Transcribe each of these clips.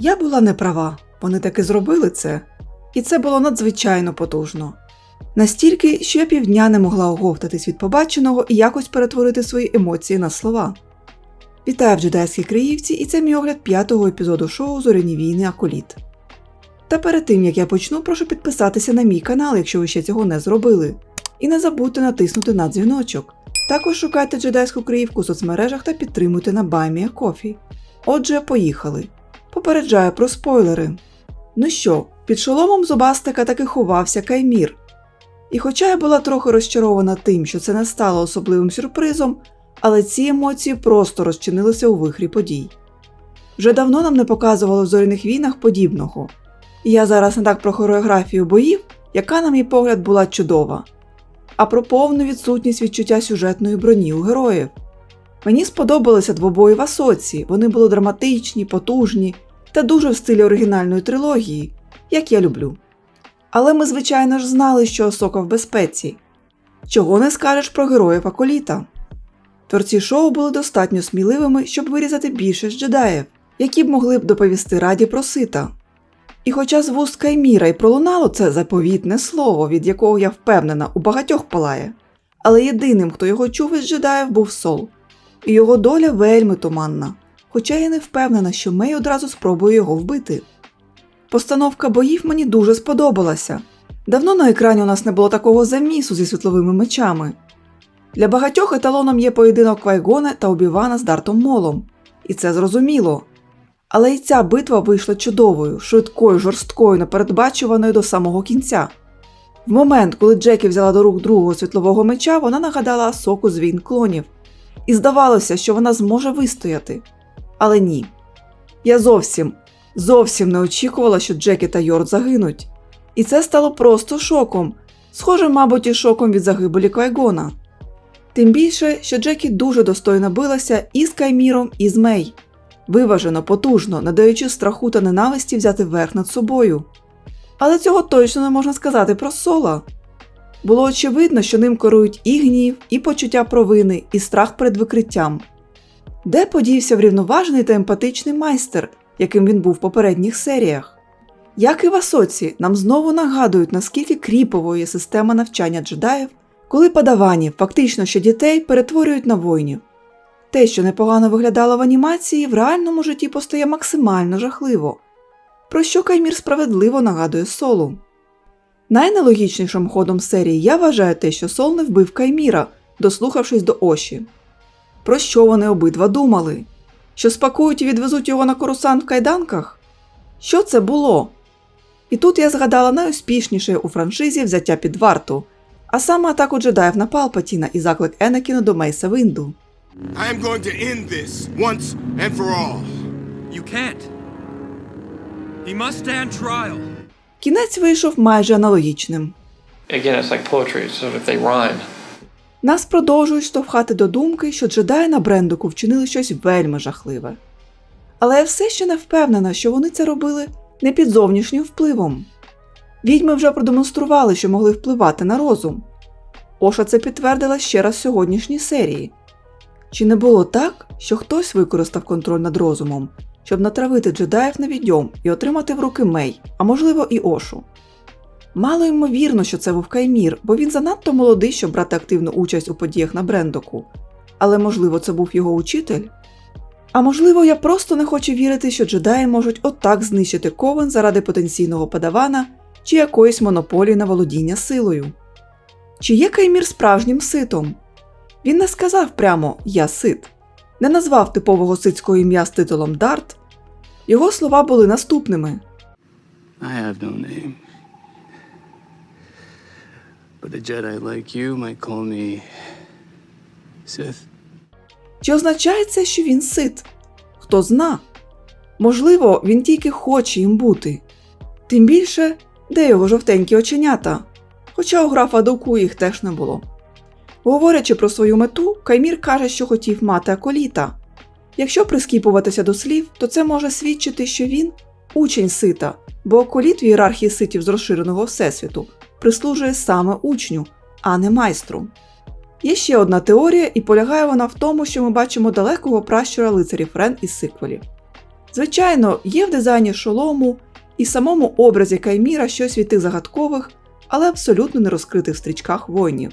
Я була не права, вони таки зробили це, і це було надзвичайно потужно. Настільки, що я півдня не могла оговтатись від побаченого і якось перетворити свої емоції на слова. Вітаю в джедайській Криївці, і це мій огляд п'ятого епізоду шоу Зоряні війни Аколіт. Та перед тим як я почну, прошу підписатися на мій канал, якщо ви ще цього не зробили. І не забудьте натиснути на дзвіночок. Також шукайте джедайську Криївку у соцмережах та підтримуйте на Баймія Кофі. Отже, поїхали. Попереджаю про спойлери. Ну що, під шоломом зубастика таки ховався Каймір. І хоча я була трохи розчарована тим, що це не стало особливим сюрпризом, але ці емоції просто розчинилися у вихрі подій. Вже давно нам не показували в зоряних війнах подібного. І я зараз не так про хореографію боїв, яка, на мій погляд, була чудова, а про повну відсутність відчуття сюжетної броні у героїв. Мені сподобалися двобої в Асоці, вони були драматичні, потужні та дуже в стилі оригінальної трилогії, як я люблю. Але ми, звичайно ж, знали, що Осока в безпеці. Чого не скажеш про героїв Аколіта. Творці шоу були достатньо сміливими, щоб вирізати більше з джедаїв, які б могли б доповісти раді про сита. І хоча з вуст Кайміра й пролунало це заповітне слово, від якого я впевнена, у багатьох палає, але єдиним, хто його чув із джедаїв, був Сол, і його доля вельми туманна, хоча я не впевнена, що Мей одразу спробує його вбити. Постановка боїв мені дуже сподобалася. Давно на екрані у нас не було такого замісу зі світловими мечами. Для багатьох еталоном є поєдинок Квайгона та Обівана з Дартом Молом, і це зрозуміло. Але й ця битва вийшла чудовою, швидкою, жорсткою, непередбачуваною до самого кінця. В момент, коли Джекі взяла до рук другого світлового меча, вона нагадала соку з війн клонів, і здавалося, що вона зможе вистояти. Але ні. Я зовсім, зовсім не очікувала, що Джекі та Йорд загинуть. І це стало просто шоком, схожим, мабуть, і шоком від загибелі Квайгона. Тим більше, що Джекі дуже достойно билася і з Кайміром, і з Мей, виважено, потужно, не даючи страху та ненависті взяти верх над собою. Але цього точно не можна сказати про Сола. Було очевидно, що ним керують і гнів, і почуття провини, і страх перед викриттям. Де подівся врівноважений та емпатичний майстер, яким він був в попередніх серіях? Як і в Асоці, нам знову нагадують, наскільки кріповою є система навчання джедаїв, коли падаванів, фактично ще дітей, перетворюють на воїнів. Те, що непогано виглядало в анімації, в реальному житті постає максимально жахливо, про що Каймір справедливо нагадує Солу. Найнелогічнішим ходом серії я вважаю те, що Сол не вбив Кайміра, дослухавшись до Оші. Про що вони обидва думали? Що спакують і відвезуть його на корусант в кайданках? Що це було? І тут я згадала найуспішніше у франшизі взяття під варту, а саме атаку джедаїв на Палпатіна і заклик Енакіна до Мейса Винду. I going to end this once and for all. You can't. He must stand trial. Кінець вийшов майже аналогічним. Again, it's like poetry, so if they rhyme. Нас продовжують штовхати до думки, що джедаї на Брендоку вчинили щось вельми жахливе. Але я все ще не впевнена, що вони це робили не під зовнішнім впливом. Відьми вже продемонстрували, що могли впливати на розум. Оша це підтвердила ще раз в сьогоднішній серії. Чи не було так, що хтось використав контроль над розумом, щоб натравити джедаїв на відьом і отримати в руки Мей, а можливо і Ошу? Мало ймовірно, що це був Каймір, бо він занадто молодий, щоб брати активну участь у подіях на Брендоку. Але можливо, це був його учитель? А можливо, я просто не хочу вірити, що джедаї можуть отак знищити ковен заради потенційного падавана чи якоїсь монополії на володіння силою. Чи є Каймір справжнім ситом? Він не сказав прямо Я сит, не назвав типового ситського ім'я з титулом Дарт. Його слова були наступними: I have no name. But a Jedi like you might call me Sith. Чи означає це, що він сит? Хто зна? Можливо, він тільки хоче їм бути. Тим більше, де його жовтенькі оченята, хоча у графа Доку їх теж не було. Говорячи про свою мету, Каймір каже, що хотів мати аколіта. Якщо прискіпуватися до слів, то це може свідчити, що він учень сита, бо аколіт в ієрархії ситів з розширеного всесвіту прислужує саме учню, а не майстру. Є ще одна теорія, і полягає вона в тому, що ми бачимо далекого пращура лицарів Рен із сиквелів. Звичайно, є в дизайні шолому і самому образі Кайміра щось від тих загадкових, але абсолютно не розкритих в стрічках воїнів.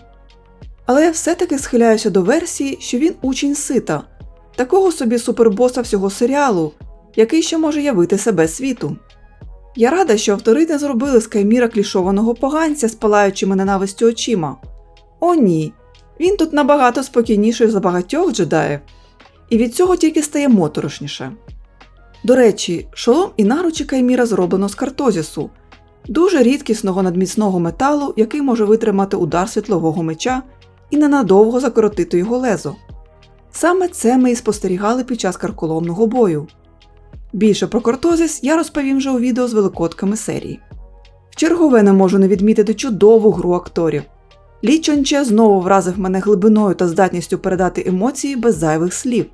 Але я все-таки схиляюся до версії, що він учень сита, такого собі супербоса всього серіалу, який ще може явити себе світу. Я рада, що автори не зробили з Кайміра клішованого поганця з палаючими ненавистю очима. О ні, він тут набагато спокійніший за багатьох джедаїв, і від цього тільки стає моторошніше. До речі, шолом і наручі Кайміра зроблено з картозісу, дуже рідкісного надміцного металу, який може витримати удар світлового меча і ненадовго закоротити його лезо. Саме це ми і спостерігали під час карколомного бою. Більше про картозіс я розповім вже у відео з великодками серії. В чергове не можу не відмітити чудову гру акторів. Лі Чонче знову вразив мене глибиною та здатністю передати емоції без зайвих слів.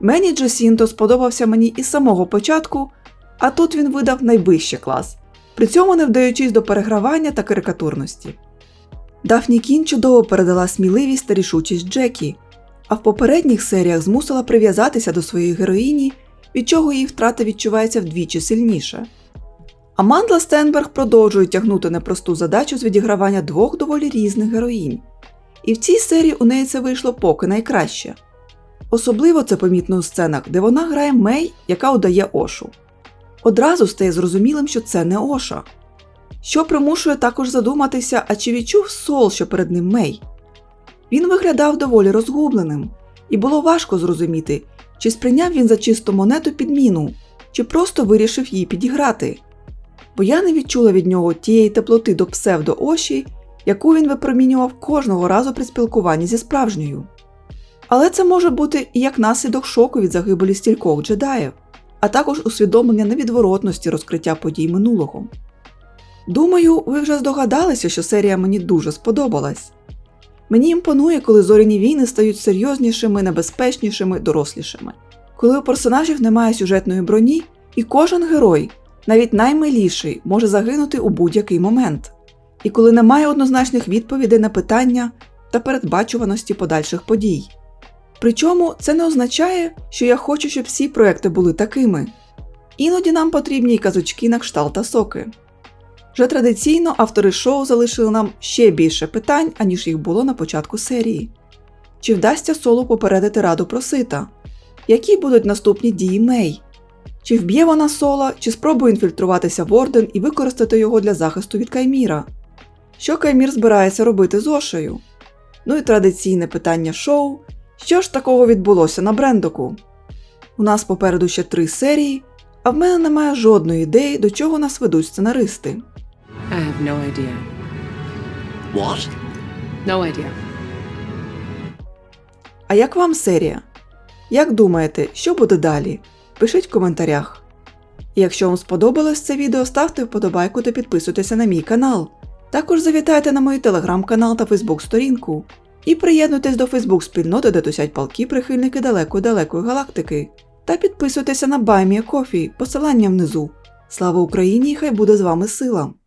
Мені Джасінто сподобався мені із самого початку, а тут він видав найвищий клас, при цьому не вдаючись до перегравання та карикатурності. Дафні Кін чудово передала сміливість та рішучість Джекі, а в попередніх серіях змусила прив'язатися до своєї героїні, від чого її втрата відчувається вдвічі сильніше. Амандла Стенберг продовжує тягнути непросту задачу з відігравання двох доволі різних героїнь. І в цій серії у неї це вийшло поки найкраще. Особливо це помітно у сценах, де вона грає Мей, яка удає Ошу. Одразу стає зрозумілим, що це не Оша. Що примушує також задуматися, а чи відчув Сол, що перед ним Мей. Він виглядав доволі розгубленим, і було важко зрозуміти, чи сприйняв він за чисту монету підміну, чи просто вирішив її підіграти. Бо я не відчула від нього тієї теплоти до псевдо-Оші, яку він випромінював кожного разу при спілкуванні зі справжньою. Але це може бути і як наслідок шоку від загибелі стількох джедаїв, а також усвідомлення невідворотності розкриття подій минулого. Думаю, ви вже здогадалися, що серія мені дуже сподобалась. Мені імпонує, коли зоряні війни стають серйознішими, небезпечнішими, дорослішими, коли у персонажів немає сюжетної броні, і кожен герой, навіть наймиліший, може загинути у будь-який момент, і коли немає однозначних відповідей на питання та передбачуваності подальших подій. Причому це не означає, що я хочу, щоб всі проекти були такими. Іноді нам потрібні й казочки на кшталт та соки. Вже традиційно автори шоу залишили нам ще більше питань, аніж їх було на початку серії. Чи вдасться солу попередити раду про сита? Які будуть наступні дії Мей? Чи вб'є вона сола, чи спробує інфільтруватися в Орден і використати його для захисту від Кайміра? Що Каймір збирається робити з Ошею? Ну і традиційне питання шоу: що ж такого відбулося на Брендоку? У нас попереду ще три серії, а в мене немає жодної ідеї, до чого нас ведуть сценаристи. I have no idea. What? No idea. А як вам серія? Як думаєте, що буде далі? Пишіть в коментарях. І якщо вам сподобалось це відео, ставте вподобайку та підписуйтеся на мій канал. Також завітайте на мій телеграм-канал та фейсбук-сторінку. І приєднуйтесь до фейсбук-спільноти, де тусять палки прихильники далекої-далекої галактики. Та підписуйтеся на Баймія Кофі, посилання внизу. Слава Україні хай буде з вами сила!